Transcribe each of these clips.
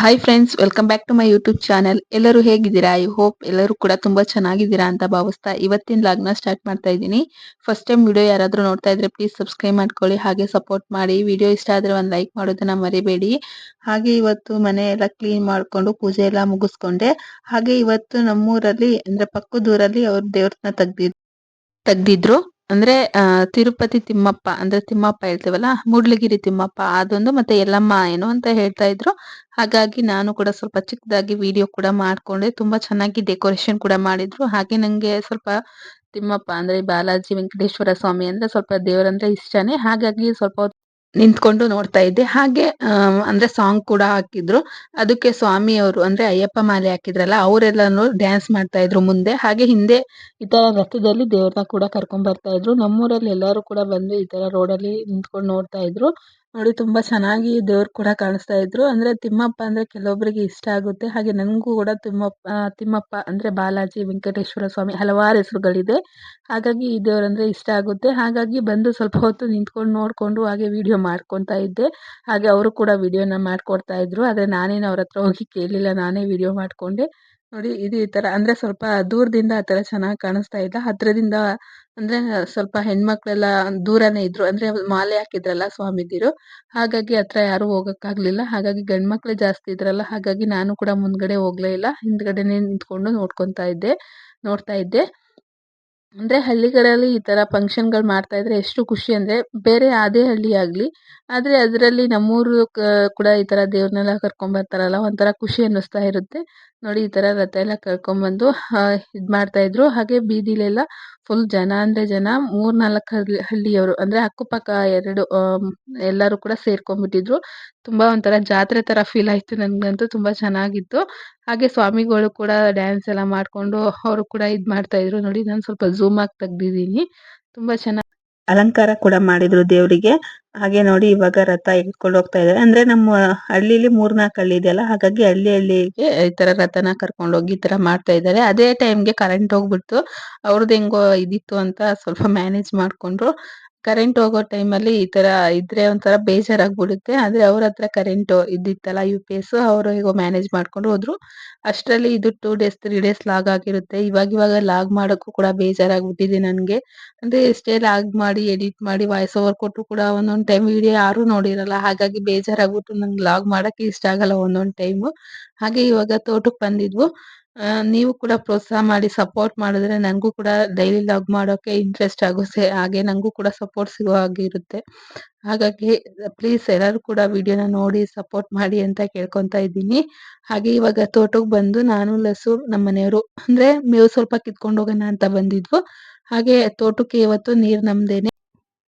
Hi friends welcome back to my YouTube channel ಎಲ್ಲರೂ ಹೇಗಿದ್ದೀರಾ? I hope ಎಲ್ಲರೂ ಕೂಡ ತುಂಬಾ ಚೆನ್ನಾಗಿದ್ದೀರಾ ಅಂತ ಭಾವಿಸ್ತಾ ಇವತ್ತಿನ ಲಾಗ್ನ ಸ್ಟಾರ್ಟ್ ಮಾಡ್ತಾ ಇದ್ದೀನಿ. ಫಸ್ಟ್ ಟೈಮ್ ವಿಡಿಯೋ ಯಾರಾದರೂ ನೋಡ್ತಾ ಇದ್ರೆ ಪ್ಲೀಸ್ ಸಬ್ಸ್ಕ್ರೈಬ್ ಮಾಡ್ಕೊಳ್ಳಿ, ಹಾಗೆ ಸಪೋರ್ಟ್ ಮಾಡಿ. ವಿಡಿಯೋ ಇಷ್ಟ ಆದ್ರೆ ಒಂದು ಲೈಕ್ ಮಾಡೋದನ್ನ ಮರಿಬೇಡಿ. ಹಾಗೆ ಇವತ್ತು ಮನೆ ಎಲ್ಲ ಕ್ಲೀನ್ ಮಾಡ್ಕೊಂಡು ಪೂಜೆ ಎಲ್ಲ ಮುಗಿಸ್ಕೊಂಡೆ. ಹಾಗೆ ಇವತ್ತು ನಮ್ಮೂರಲ್ಲಿ ಅಂದ್ರೆ ಪಕ್ಕದೂರಲ್ಲಿ ಅವ್ರ ದೇವ್ರನ್ನ ತೆಗ್ದಿದ್ರು ತೆಗ್ದಿದ್ರು. ಅಂದ್ರೆ ತಿರುಪತಿ ತಿಮ್ಮಪ್ಪ, ಅಂದ್ರೆ ತಿಮ್ಮಪ್ಪ ಹೇಳ್ತೇವಲ್ಲ, ಮೂಡ್ಲಗಿರಿ ತಿಮ್ಮಪ್ಪ, ಅದೊಂದು ಮತ್ತೆ ಎಲ್ಲಮ್ಮ ಏನು ಅಂತ ಹೇಳ್ತಾ ಇದ್ರು. ಹಾಗಾಗಿ ನಾನು ಕೂಡ ಸ್ವಲ್ಪ ಚಿಕ್ಕದಾಗಿ ವಿಡಿಯೋ ಕೂಡ ಮಾಡ್ಕೊಂಡೆ, ತುಂಬಾ ಚೆನ್ನಾಗಿ ಡೆಕೋರೇಷನ್ ಕೂಡ ಮಾಡಿದ್ರು. ಹಾಗೆ ನಂಗೆ ಸ್ವಲ್ಪ ತಿಮ್ಮಪ್ಪ ಅಂದ್ರೆ ಬಾಲಾಜಿ ವೆಂಕಟೇಶ್ವರ ಸ್ವಾಮಿ ಅಂದ್ರೆ ಸ್ವಲ್ಪ ದೇವರಂದ್ರೆ ಇಷ್ಟನೇ. ಹಾಗಾಗಿ ಸ್ವಲ್ಪ ನಿಂತ್ಕೊಂಡು ನೋಡ್ತಾ ಇದ್ದೆ. ಹಾಗೆ ಅಂದ್ರೆ ಸಾಂಗ್ ಕೂಡ ಹಾಕಿದ್ರು. ಅದಕ್ಕೆ ಸ್ವಾಮಿ ಅವರು, ಅಂದ್ರೆ ಅಯ್ಯಪ್ಪ ಮಾಲೆ ಹಾಕಿದ್ರಲ್ಲ, ಅವರೆಲ್ಲಾನು ಡ್ಯಾನ್ಸ್ ಮಾಡ್ತಾ ಇದ್ರು ಮುಂದೆ. ಹಾಗೆ ಹಿಂದೆ ಈ ತರ ರಥದಲ್ಲಿ ದೇವ್ರನ್ನ ಕೂಡ ಕರ್ಕೊಂಡ್ ಬರ್ತಾ ಇದ್ರು. ನಮ್ಮೂರಲ್ಲಿ ಎಲ್ಲರೂ ಕೂಡ ಬಂದು ಈ ತರ ರೋಡಲ್ಲಿ ನಿಂತ್ಕೊಂಡು ನೋಡ್ತಾ ಇದ್ರು. ನೋಡಿ ತುಂಬಾ ಚೆನ್ನಾಗಿ ದೇವ್ರು ಕೂಡ ಕಾಣಿಸ್ತಾ ಇದ್ರು. ಅಂದ್ರೆ ತಿಮ್ಮಪ್ಪ ಅಂದ್ರೆ ಕೆಲವೊಬ್ಬರಿಗೆ ಇಷ್ಟ ಆಗುತ್ತೆ. ಹಾಗೆ ನನಗೂ ಕೂಡ ತಿಮ್ಮಪ್ಪ ತಿಮ್ಮಪ್ಪ ಅಂದ್ರೆ ಬಾಲಾಜಿ ವೆಂಕಟೇಶ್ವರ ಸ್ವಾಮಿ ಹಲವಾರು ಹೆಸರುಗಳಿದೆ. ಹಾಗಾಗಿ ಈ ದೇವರಂದರೆ ಇಷ್ಟ ಆಗುತ್ತೆ. ಹಾಗಾಗಿ ಬಂದು ಸ್ವಲ್ಪ ಹೊತ್ತು ನಿಂತ್ಕೊಂಡು ನೋಡ್ಕೊಂಡು ಹಾಗೆ ವಿಡಿಯೋ ಮಾಡ್ಕೊತಾ ಇದ್ದೆ. ಹಾಗೆ ಅವರು ಕೂಡ ವಿಡಿಯೋನ ಮಾಡ್ಕೊಡ್ತಾ ಇದ್ರು. ಆದ್ರೆ ನಾನೇನು ಅವ್ರ ಹತ್ರ ಹೋಗಿ ಕೇಳಿಲ್ಲ. ನಾನೇ ವಿಡಿಯೋ ಮಾಡ್ಕೊಂಡೆ. ನೋಡಿ, ಇದು ಈ ತರ ಅಂದ್ರೆ ಸ್ವಲ್ಪ ದೂರದಿಂದ ಆ ತರ ಚೆನ್ನಾಗಿ ಕಾಣಿಸ್ತಾ ಇಲ್ಲ. ಹತ್ರದಿಂದ ಅಂದ್ರೆ ಸ್ವಲ್ಪ ಹೆಣ್ಮಕ್ಳೆಲ್ಲ ದೂರನೇ ಇದ್ದರು ಅಂದ್ರೆ ಮಾಲೆ ಹಾಕಿದ್ರಲ್ಲ ಸ್ವಾಮೀಜಿರು. ಹಾಗಾಗಿ ಹತ್ರ ಯಾರು ಹೋಗೋಕ್ಕಾಗಲಿಲ್ಲ. ಹಾಗಾಗಿ ಗಂಡ್ಮಕ್ಳು ಜಾಸ್ತಿ ಇದ್ರಲ್ಲ. ಹಾಗಾಗಿ ನಾನು ಕೂಡ ಮುಂದ್ಗಡೆ ಹೋಗ್ಲೇ ಇಲ್ಲ. ಹಿಂದ್ಗಡೆನೆ ನಿಂತ್ಕೊಂಡು ನೋಡ್ಕೊತಾ ಇದ್ದೆ, ನೋಡ್ತಾ ಇದ್ದೆ. ಅಂದ್ರೆ ಹಳ್ಳಿಗಳಲ್ಲಿ ಈ ತರ ಫಂಕ್ಷನ್‌ಗಳು ಮಾಡ್ತಾ ಇದ್ರೆ ಎಷ್ಟು ಖುಷಿ ಅಂದ್ರೆ ಬೇರೆ ಅದೇ ಹಳ್ಳಿ ಆಗಲಿ, ಆದರೆ ಅದರಲ್ಲಿ ನಮ್ಮೂರು ಕೂಡ ಈ ತರ ದೇವ್ರನ್ನೆಲ್ಲ ಕರ್ಕೊಂಬರ್ತಾರಲ್ಲ ಒಂಥರ ಖುಷಿ ಅನ್ನಿಸ್ತಾ ಇರುತ್ತೆ. ನೋಡಿ ಈ ತರ ರಥ ಎಲ್ಲ ಕರ್ಕೊಂಡ್ಬಂದು ಇದು ಇದ್ ಮಾಡ್ತಾ ಇದ್ರು ಹಾಗೆ ಬೀದಿಲೆಲ್ಲ ಫುಲ್ ಜನ ಅಂದ್ರೆ ಜನ ಮೂರ್ ನಾಲ್ಕು ಹಳ್ಳಿ, ಹಳ್ಳಿಯವರು ಅಂದ್ರೆ ಅಕ್ಕಪಕ್ಕ ಎರಡು ಎಲ್ಲರೂ ಕೂಡ ಸೇರ್ಕೊಂಡ್ಬಿಟ್ಟಿದ್ರು. ತುಂಬಾ ಒಂಥರ ಜಾತ್ರೆ ತರ ಫೀಲ್ ಆಯ್ತು ನನ್ಗಂತೂ, ತುಂಬಾ ಚೆನ್ನಾಗಿತ್ತು. ಹಾಗೆ ಸ್ವಾಮಿಗಳು ಕೂಡ ಡ್ಯಾನ್ಸ್ ಎಲ್ಲ ಮಾಡ್ಕೊಂಡು, ಅವರು ಕೂಡ ಇದ್ ಮಾಡ್ತಾ ಇದ್ರು ನೋಡಿ ನಾನು ಸ್ವಲ್ಪ ಝೂಮ್ ಆಗಿ ತೆಗ್ದಿದ್ದೀನಿ ತುಂಬಾ ಚೆನ್ನಾಗಿ ಅಲಂಕಾರ ಕೂಡ ಮಾಡಿದ್ರು ದೇವರಿಗೆ. ಹಾಗೆ ನೋಡಿ ಇವಾಗ ರಥ ಎತ್ಕೊಂಡು ಹೋಗ್ತಾ ಇದಾರೆ ಅಂದ್ರೆ ನಮ್ಮ ಹಳ್ಳಿಲಿ ಮೂರ್ನಾಲ್ಕು ಹಳ್ಳಿ ಇದೆಯಲ್ಲ, ಹಾಗಾಗಿ ಹಳ್ಳಿ ಹಳ್ಳಿಗೆ ಈ ತರ ರಥನ ಕರ್ಕೊಂಡು ಹೋಗಿ ಈ ತರ ಮಾಡ್ತಾ ಇದ್ದಾರೆ. ಅದೇ ಟೈಮ್ಗೆ ಕರೆಂಟ್ ಹೋಗ್ಬಿಡ್ತು. ಅವ್ರದ್ದು ಹೆಂಗೋ ಇದಿತ್ತು ಅಂತ ಸ್ವಲ್ಪ ಮ್ಯಾನೇಜ್ ಮಾಡ್ಕೊಂಡ್ರು. ಕರೆಂಟ್ ಹೋಗೋ ಟೈಮಲ್ಲಿ ಈ ತರ ಇದ್ರೆ ಒಂಥರ ಬೇಜಾರಾಗ್ಬಿಡುತ್ತೆ. ಆದ್ರೆ ಅವ್ರ ಹತ್ರ ಕರೆಂಟ್ ಇದ್ದಿತ್ತಲ್ಲ ಯು ಪಿ ಎಸ್ ಅವರು ಹೇಗೋ ಮ್ಯಾನೇಜ್ ಮಾಡ್ಕೊಂಡು ಹೋದ್ರು. ಅಷ್ಟರಲ್ಲಿ ಇದು two days three days lag ಆಗಿರುತ್ತೆ. ಇವಾಗ ಇವಾಗ ಲಾಗ್ ಮಾಡೋಕ್ಕೂ ಕೂಡ ಬೇಜಾರಾಗ್ಬಿಟ್ಟಿದೆ ನನಗೆ. ಅಂದ್ರೆ ಎಷ್ಟೇ ಲಾಗ್ ಮಾಡಿ ಎಡಿಟ್ ಮಾಡಿ ವಾಯ್ಸ್ ಓವರ್ ಕೊಟ್ಟು ಕೂಡ ಒಂದೊಂದು ಟೈಮ್ ವಿಡಿಯೋ ಯಾರು ನೋಡಿರಲ್ಲ. ಹಾಗಾಗಿ ಬೇಜಾರಾಗ್ಬಿಟ್ಟು ನಂಗೆ ಲಾಗ್ ಮಾಡಕ್ಕೆ ಇಷ್ಟ ಆಗಲ್ಲ ಒಂದೊಂದು ಟೈಮು ಹಾಗೆ ಇವಾಗ ತೋಟಕ್ಕೆ ಬಂದಿದ್ವು. ನೀವು ಕೂಡ ಪ್ರೋತ್ಸಾಹ ಮಾಡಿ ಸಪೋರ್ಟ್ ಮಾಡಿದ್ರೆ ನನಗೂ ಕೂಡ ಡೈಲಿ ಲಾಗ್ ಮಾಡೋಕೆ ಇಂಟ್ರೆಸ್ಟ್ ಆಗುತ್ತೆ. ಹಾಗೆ ನಂಗೂ ಕೂಡ ಸಪೋರ್ಟ್ ಸಿಗೋ ಹಾಗೆ ಇರುತ್ತೆ. ಹಾಗಾಗಿ ಪ್ಲೀಸ್ ಎಲ್ಲರೂ ಕೂಡ ವಿಡಿಯೋನ ನೋಡಿ ಸಪೋರ್ಟ್ ಮಾಡಿ ಅಂತ ಕೇಳ್ಕೊಂತ ಇದ್ದೀನಿ. ಹಾಗೆ ಇವಾಗ ತೋಟಕ್ಕೆ ಬಂದು ನಾನು ಲಸು ನಮ್ಮ ಮನೆಯವರು ಅಂದ್ರೆ ಮೇವು ಸ್ವಲ್ಪ ಕಿತ್ಕೊಂಡು ಹೋಗೋಣ ಅಂತ ಬಂದಿದ್ವು. ಹಾಗೆ ತೋಟಕ್ಕೆ ಇವತ್ತು ನೀರ್ ನಮ್ದೇನೆ.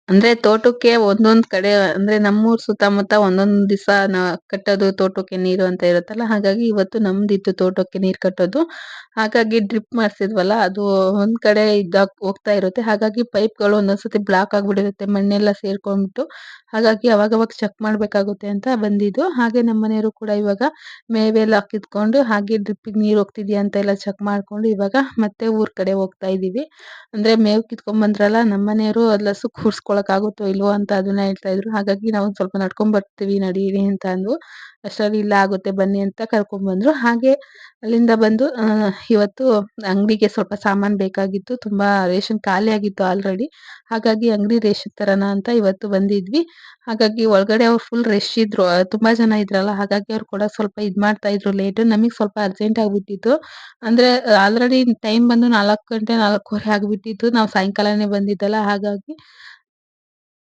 ಅಂದ್ರೆ ತೋಟಕ್ಕೆ ಒಂದೊಂದ್ ಕಡೆ, ಅಂದ್ರೆ ನಮ್ಮೂರ್ ಸುತ್ತಮುತ್ತ ಒಂದೊಂದ್ ದಿವಸ ಕಟ್ಟೋದು ತೋಟಕ್ಕೆ ನೀರು ಅಂತ ಇರುತ್ತಲ್ಲ, ಹಾಗಾಗಿ ಇವತ್ತು ನಮ್ದಿತ್ತು ತೋಟಕ್ಕೆ ನೀರ್ ಕಟ್ಟೋದು. ಹಾಗಾಗಿ ಡ್ರಿಪ್ ಮಾಡ್ಸಿದ್ವಲ್ಲ, ಅದು ಒಂದ್ ಕಡೆ ಇದ್ದಾಗ ಹೋಗ್ತಾ ಇರುತ್ತೆ. ಹಾಗಾಗಿ ಪೈಪ್‌ಗಳು ಒಂದೊಂದ್ಸತಿ ಬ್ಲಾಕ್ ಆಗ್ಬಿಟ್ಟಿರುತ್ತೆ ಮಣ್ಣೆಲ್ಲ ಸೇರ್ಕೊಂಡ್ಬಿಟ್ಟು. ಹಾಗಾಗಿ ಅವಾಗವಾಗ ಚೆಕ್ ಮಾಡಬೇಕಾಗುತ್ತೆ ಅಂತ ಬಂದಿದ್ದು. ಹಾಗೆ ನಮ್ಮ ಮನೆಯವರು ಕೂಡ ಇವಾಗ ಮೇವೆಲ್ಲ ಕಿತ್ಕೊಂಡು ಹಾಗೆ ಡ್ರಿಪ್ಪಿಗೆ ನೀರು ಹೋಗ್ತಿದ್ಯಾ ಅಂತ ಎಲ್ಲ ಚೆಕ್ ಮಾಡ್ಕೊಂಡು ಇವಾಗ ಮತ್ತೆ ಊರ ಕಡೆ ಹೋಗ್ತಾ ಇದೀವಿ. ಅಂದ್ರೆ ಮೇವು ಕಿತ್ಕೊಂಡ್ಬಂದ್ರಲ್ಲ ನಮ್ಮ ಮನೆಯವರು ಲಸು ಕೂರ್ಸ್ಕೊಳಕ್ ಆಗುತ್ತೋ ಇಲ್ವೋ ಅಂತ ಅದನ್ನ ಹೇಳ್ತಾ ಇದ್ರು. ಹಾಗಾಗಿ ನಾವು ಸ್ವಲ್ಪ ನಡ್ಕೊಂಡ್ ಬರ್ತೀವಿ, ನಡೀರಿ ಅಂತ ಅಂದ್ವು. ಅಷ್ಟರಲ್ಲಿ ಇಲ್ಲ ಆಗುತ್ತೆ ಬನ್ನಿ ಅಂತ ಕರ್ಕೊಂಡ್ ಬಂದ್ರು. ಹಾಗೆ ಅಲ್ಲಿಂದ ಬಂದು ಇವತ್ತು ಅಂಗಡಿಗೆ ಸ್ವಲ್ಪ ಸಾಮಾನು ಬೇಕಾಗಿತ್ತು. ತುಂಬಾ ರೇಷನ್ ಖಾಲಿ ಆಗಿತ್ತು ಆಲ್ರೆಡಿ ಹಾಗಾಗಿ ಅಂಗಡಿ ರೇಷನ್ ತರನ ಅಂತ ಇವತ್ತು ಬಂದಿದ್ವಿ. ಹಾಗಾಗಿ ಒಳಗಡೆ ಅವ್ರು ಫುಲ್ ರಶ್ ಇದ್ರು. ತುಂಬಾ ಜನ ಇದ್ರಲ್ಲ, ಹಾಗಾಗಿ ಅವ್ರು ಕೂಡ ಸ್ವಲ್ಪ ಇದು ಮಾಡ್ತಾ ಇದ್ರು ಲೇಟು ನಮಗೆ ಸ್ವಲ್ಪ ಅರ್ಜೆಂಟ್ ಆಗ್ಬಿಟ್ಟಿತ್ತು. ಅಂದ್ರೆ ಆಲ್ರೆಡಿ ಟೈಮ್ ಬಂದು ನಾಲ್ಕು ಗಂಟೆ ನಾಲ್ಕೂವರೆ ಆಗಿಬಿಟ್ಟಿತ್ತು. ನಾವು ಸಾಯಂಕಾಲನೇ ಬಂದಿದ್ದಲ್ಲ, ಹಾಗಾಗಿ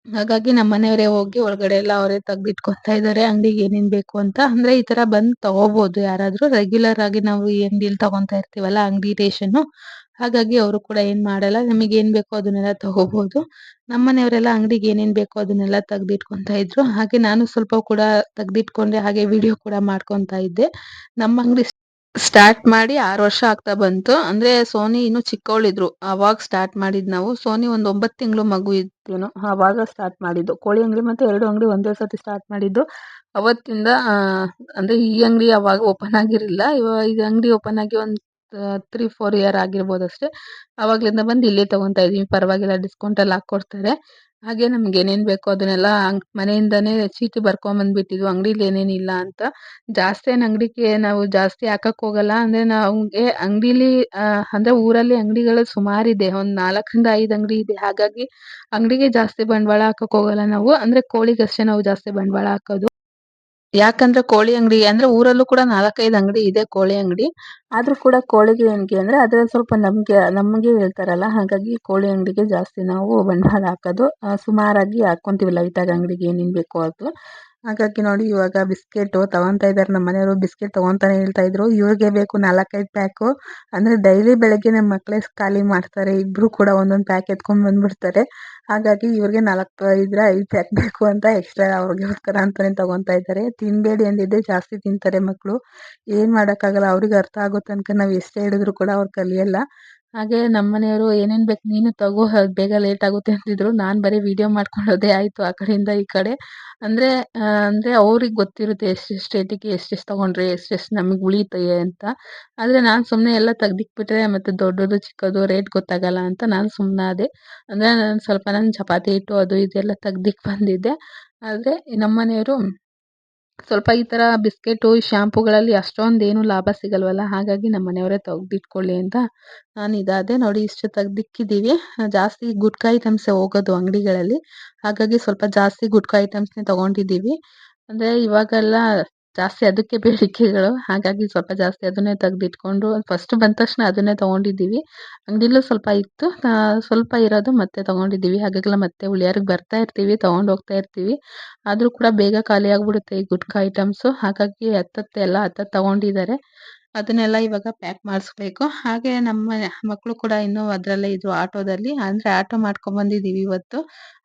ಹಾಗಾಗಿ ನಮ್ಮ ಮನೆಯವರೇ ಹೋಗಿ ಒಳಗಡೆ ಎಲ್ಲ ಅವರೇ ತೆಗ್ದಿಟ್ಕೊಂತಾ ಇದ್ದಾರೆ. ಅಂಗಡಿಗೆ ಏನೇನ್ ಬೇಕು ಅಂತ. ಅಂದ್ರೆ ಈ ತರ ಬಂದ್ ತಗೋಬಹುದು ಯಾರಾದ್ರೂ ರೆಗ್ಯುಲರ್ ಆಗಿ ನಾವು ಈ ಅಂಗಡಿಯಲ್ಲಿ ತಗೊಂತಾ ಇರ್ತೀವಲ್ಲ ಅಂಗಡಿ ರೇಷನ್ ಹಾಗಾಗಿ ಅವರು ಕೂಡ ಏನ್ ಮಾಡಲ್ಲ. ನಮಗೆ ಏನ್ ಬೇಕೋ ಅದನ್ನೆಲ್ಲ ತಗೋಬಹುದು ನಮ್ಮ ಮನೆಯವರೆಲ್ಲ ಅಂಗಡಿಗೆ ಏನೇನ್ ಬೇಕೋ ಅದನ್ನೆಲ್ಲ ತೆಗ್ದಿಟ್ಕೊಂತಾ ಇದ್ರು. ಹಾಗೆ ನಾನು ಸ್ವಲ್ಪ ಕೂಡ ತೆಗ್ದಿಟ್ಕೊಂಡೆ ಹಾಗೆ ವಿಡಿಯೋ ಕೂಡ ಮಾಡ್ಕೊಂತಾ ಇದ್ದೆ. ನಮ್ಮ ಅಂಗಡಿ ಸ್ಟಾರ್ಟ್ ಮಾಡಿ ಆರು ವರ್ಷ ಆಗ್ತಾ ಬಂತು. ಅಂದ್ರೆ ಸೋನಿ ಇನ್ನು ಚಿಕ್ಕವಳಿದ್ರು. ಅವಾಗ ಸ್ಟಾರ್ಟ್ ಮಾಡಿದ್ ನಾವು. ಸೋನಿ ಒಂದು ಒಂಬತ್ತು ತಿಂಗಳು ಮಗು ಇತ್ತೇನೋ ಅವಾಗ ಸ್ಟಾರ್ಟ್ ಮಾಡಿದ್ದು. ಕೋಳಿ ಅಂಗಡಿ ಮತ್ತೆ ಎರಡು ಅಂಗಡಿ ಒಂದೇ ಸತಿ ಸ್ಟಾರ್ಟ್ ಮಾಡಿದ್ದು. ಅವತ್ತಿಂದ ಅಂದ್ರೆ ಈ ಅಂಗಡಿ ಅವಾಗ ಓಪನ್ ಆಗಿರಲಿಲ್ಲ. ಇವಾಗ ಈ ಅಂಗಡಿ ಓಪನ್ ಆಗಿ ಒಂದ್ ತ್ರೀ ಫೋರ್ ಇಯರ್ ಆಗಿರ್ಬೋದು ಅಷ್ಟೇ ಅವಾಗ್ಲಿಂದ ಬಂದು ಇಲ್ಲೇ ತಗೊಂತಾ ಇದೀವಿ ಪರವಾಗಿಲ್ಲ ಡಿಸ್ಕೌಂಟ್ ಎಲ್ಲ ಹಾಕೊಡ್ತಾರೆ ಹಾಗೆ ನಮ್ಗೆ ಏನೇನ್ ಬೇಕೋ ಅದನ್ನೆಲ್ಲ ಅಂಗ್ ಮನೆಯಿಂದಾನೇ ಚೀಟಿ ಬರ್ಕೊಂಡ್ ಬಂದ್ಬಿಟ್ಟಿದ್ವು. ಅಂಗಡಿಲಿ ಏನೇನಿಲ್ಲ ಅಂತ. ಜಾಸ್ತಿ ಏನ್ ಅಂಗಡಿಗೆ ನಾವು ಜಾಸ್ತಿ ಹಾಕಕ್ ಹೋಗಲ್ಲ. ಅಂದ್ರೆ ನಮಗೆ ಅಂಗಡಿಲಿ ಅಂದ್ರೆ ಊರಲ್ಲಿ ಅಂಗಡಿಗಳು ಸುಮಾರಿದೆ ಒಂದ್ ನಾಲ್ಕರಿಂದ ಐದು ಅಂಗಡಿ ಇದೆ. ಹಾಗಾಗಿ ಅಂಗಡಿಗೆ ಜಾಸ್ತಿ ಬಂಡವಾಳ ಹಾಕಕ್ ಹೋಗಲ್ಲ ನಾವು. ಅಂದ್ರೆ ಕೋಳಿಗಷ್ಟೇ ನಾವು ಜಾಸ್ತಿ ಬಂಡವಾಳ ಹಾಕೋದು. ಯಾಕಂದ್ರೆ ಕೋಳಿ ಅಂಗಡಿ ಅಂದ್ರೆ ಊರಲ್ಲೂ ಕೂಡ ನಾಲ್ಕೈದು ಅಂಗಡಿ ಇದೆ ಕೋಳಿ ಅಂಗಡಿ. ಆದ್ರೂ ಕೂಡ ಕೋಳಿಗೆ ಏನಕ್ಕೆ ಅಂದ್ರೆ ಅದ್ರಲ್ಲಿ ಸ್ವಲ್ಪ ನಮ್ಗೆ, ನಮಗೆ ಹೇಳ್ತಾರಲ್ಲ, ಹಾಗಾಗಿ ಕೋಳಿ ಅಂಗಡಿಗೆ ಜಾಸ್ತಿ ನಾವು ಬಂಡವಾಳ ಹಾಕೋದು ಸುಮಾರಾಗಿ ಹಾಕೊಂತೀವಿ ಲೈಟಾಗಿ ಅಂಗಡಿಗೆ ಏನೇನು ಬೇಕೋ ಅದು. ಹಾಗಾಗಿ ನೋಡಿ, ಇವಾಗ ಬಿಸ್ಕೆಟ್ ತಗೊಂತಾ ಇದಾರೆ. ನಮ್ಮ ಮನೆಯವರು ಬಿಸ್ಕೆಟ್ ತಗೊಂತಾನೆ ಹೇಳ್ತಾ ಇದ್ರು. ಇವ್ರಿಗೆ ಬೇಕು ನಾಲ್ಕೈದು ಪ್ಯಾಕು. ಅಂದ್ರೆ ಡೈಲಿ ಬೆಳಗ್ಗೆ ನಮ್ಮ ಮಕ್ಕಳೇ ಖಾಲಿ ಮಾಡ್ತಾರೆ. ಇಬ್ರು ಕೂಡ ಒಂದೊಂದು ಪ್ಯಾಕ್ ಎತ್ಕೊಂಡ್ ಬಂದ್ಬಿಡ್ತಾರೆ. ಹಾಗಾಗಿ ಇವ್ರಿಗೆ ನಾಲ್ಕು ಇದ್ರೆ ಐದು ಪ್ಯಾಕ್ ಬೇಕು ಅಂತ ಎಕ್ಸ್ಟ್ರಾ ಅವ್ರಿಗೋಸ್ಕರ ಅಂತಾನೆ ತಗೊಂತಾ ಇದ್ದಾರೆ ತಿನ್ಬೇಡಿ ಅಂದಿದ್ದೆ. ಜಾಸ್ತಿ ತಿಂತಾರೆ ಮಕ್ಕಳು ಏನ್ ಮಾಡೋಕ್ಕಾಗಲ್ಲ. ಅವ್ರಿಗೆ ಅರ್ಥ ಆಗೋ ತನಕ ನಾವು ಎಷ್ಟೇ ಹೇಳಿದ್ರು ಕೂಡ ಅವ್ರು ಕಲಿಯಲ್ಲ. ಹಾಗೆ ನಮ್ಮ ಮನೆಯವರು ಏನೇನ್ ಬೇಕು ನೀನು ತಗೋ ಬೇಗ ಲೇಟ್ ಆಗುತ್ತೆ ಅಂತಿದ್ರು. ನಾನು ಬರೀ ವಿಡಿಯೋ ಮಾಡ್ಕೊಳ್ಳೋದೇ ಆಯ್ತು ಆ ಕಡೆಯಿಂದ ಈ ಕಡೆ. ಅಂದ್ರೆ ಅಂದರೆ ಅವ್ರಿಗೆ ಗೊತ್ತಿರುತ್ತೆ ಎಷ್ಟೆಷ್ಟು ಏಟಿಗೆ ಎಷ್ಟೆಷ್ಟು ತಗೊಂಡ್ರೆ ಎಷ್ಟೆಷ್ಟು ನಮಗೆ ಉಳಿಯುತ್ತೆ ಅಂತ. ಆದ್ರೆ ನಾನು ಸುಮ್ಮನೆ ಎಲ್ಲ ತೆಗ್ದಿಕ್ಬಿಟ್ರೆ ಮತ್ತೆ ದೊಡ್ಡದು, ಚಿಕ್ಕದು ರೇಟ್ ಗೊತ್ತಾಗಲ್ಲ ಅಂತ ನಾನ್ ಸುಮ್ಮನಾದೆ ಅಂದ್ರೆ ನಾನು ಸ್ವಲ್ಪ ನಾನು ಚಪಾತಿ ಹಿಟ್ಟು ಅದು ಇದೆಲ್ಲ ತೆಗ್ದಿಕ್ ಬಂದಿದ್ದೆ. ಆದ್ರೆ ನಮ್ಮ ಮನೆಯವರು ಸ್ವಲ್ಪ ಈ ತರ ಬಿಸ್ಕೆಟು ಶಾಂಪೂಗಳಲ್ಲಿ ಅಷ್ಟೊಂದ್ ಏನು ಲಾಭ ಸಿಗಲ್ವಲ್ಲ? ಹಾಗಾಗಿ ನಮ್ಮ ಮನೆಯವರೇ ತೆಗ್ದಿಟ್ಕೊಳ್ಳಿ ಅಂತ ನಾನು ಇದಾದೆ. ನೋಡಿ, ಇಷ್ಟು ತೆಗ್ದಿಕ್ಕಿದೀವಿ. ಜಾಸ್ತಿ ಗುಟ್ಕಾ ಐಟಮ್ಸೇ ಹೋಗೋದು ಅಂಗಡಿಗಳಲ್ಲಿ. ಹಾಗಾಗಿ ಸ್ವಲ್ಪ ಜಾಸ್ತಿ ಗುಟ್ಕಾ ಐಟಮ್ಸ್ನೇ ತಗೊಂಡಿದೀವಿ ಅಂದ್ರೆ ಇವಾಗೆಲ್ಲ ಜಾಸ್ತಿ ಅದಕ್ಕೆ ಬೇಡಿಕೆಗಳು. ಹಾಗಾಗಿ ಸ್ವಲ್ಪ ಜಾಸ್ತಿ ಅದನ್ನೇ ತೆಗ್ದಿಟ್ಕೊಂಡು ಫಸ್ಟ್ ಬಂದ ತಕ್ಷಣ ಅದನ್ನೇ ತಗೊಂಡಿದ್ದೀವಿ. ಅಂಗಡಿಲೂ ಸ್ವಲ್ಪ ಇತ್ತು. ಸ್ವಲ್ಪ ಇರೋದು ಮತ್ತೆ ತಗೊಂಡಿದ್ದೀವಿ. ಹಾಗಾಗಿಲ್ಲ ಮತ್ತೆ ಉಳಿಯಾರಿಗೆ ಬರ್ತಾ ಇರ್ತೀವಿ, ತಗೊಂಡ್ ಹೋಗ್ತಾ ಇರ್ತೀವಿ. ಆದ್ರೂ ಕೂಡ ಬೇಗ ಖಾಲಿ ಆಗ್ಬಿಡುತ್ತೆ ಈ ಗುಟ್ಕಾ ಐಟಮ್ಸು ಹಾಗಾಗಿ ಹತ್ತತ್ತೆ ಎಲ್ಲ ಹತ್ತತ್ತು ತಗೊಂಡಿದ್ದಾರೆ. ಅದನ್ನೆಲ್ಲ ಇವಾಗ ಪ್ಯಾಕ್ ಮಾಡಿಸ್ಬೇಕು. ಹಾಗೆ ನಮ್ಮ ಮಕ್ಕಳು ಕೂಡ ಇನ್ನೂ ಅದರಲ್ಲೇ ಇದ್ರು ಆಟೋದಲ್ಲಿ. ಅಂದ್ರೆ ಆಟೋ ಮಾಡ್ಕೊಂಡ್ ಬಂದಿದೀವಿ ಇವತ್ತು.